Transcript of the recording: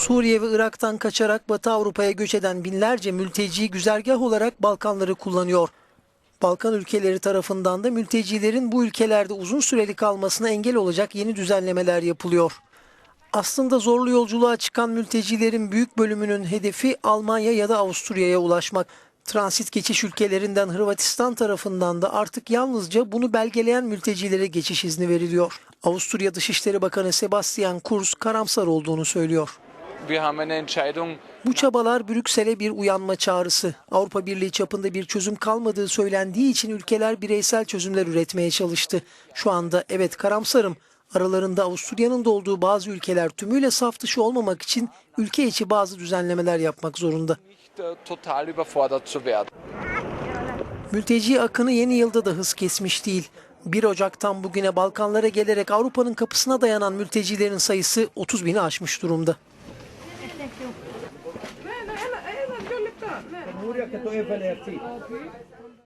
Suriye ve Irak'tan kaçarak Batı Avrupa'ya göç eden binlerce mülteci güzergah olarak Balkanları kullanıyor. Balkan ülkeleri tarafından da mültecilerin bu ülkelerde uzun süreli kalmasına engel olacak yeni düzenlemeler yapılıyor. Aslında zorlu yolculuğa çıkan mültecilerin büyük bölümünün hedefi Almanya ya da Avusturya'ya ulaşmak. Transit geçiş ülkelerinden Hırvatistan tarafından da artık yalnızca bunu belgeleyen mültecilere geçiş izni veriliyor. Avusturya Dışişleri Bakanı Sebastian Kurz karamsar olduğunu söylüyor. Bu çabalar Brüksel'e bir uyanma çağrısı. Avrupa Birliği çapında bir çözüm kalmadığı söylendiği için ülkeler bireysel çözümler üretmeye çalıştı. Şu anda evet karamsarım. Aralarında Avusturya'nın da olduğu bazı ülkeler tümüyle saf dışı olmamak için ülke içi bazı düzenlemeler yapmak zorunda. äh. Mülteci akını yeni yılda da hız kesmiş değil. 1 Ocak'tan bugüne Balkanlara gelerek Avrupa'nın kapısına dayanan mültecilerin sayısı 30 bini aşmış durumda. Pomuria, que to je velerci.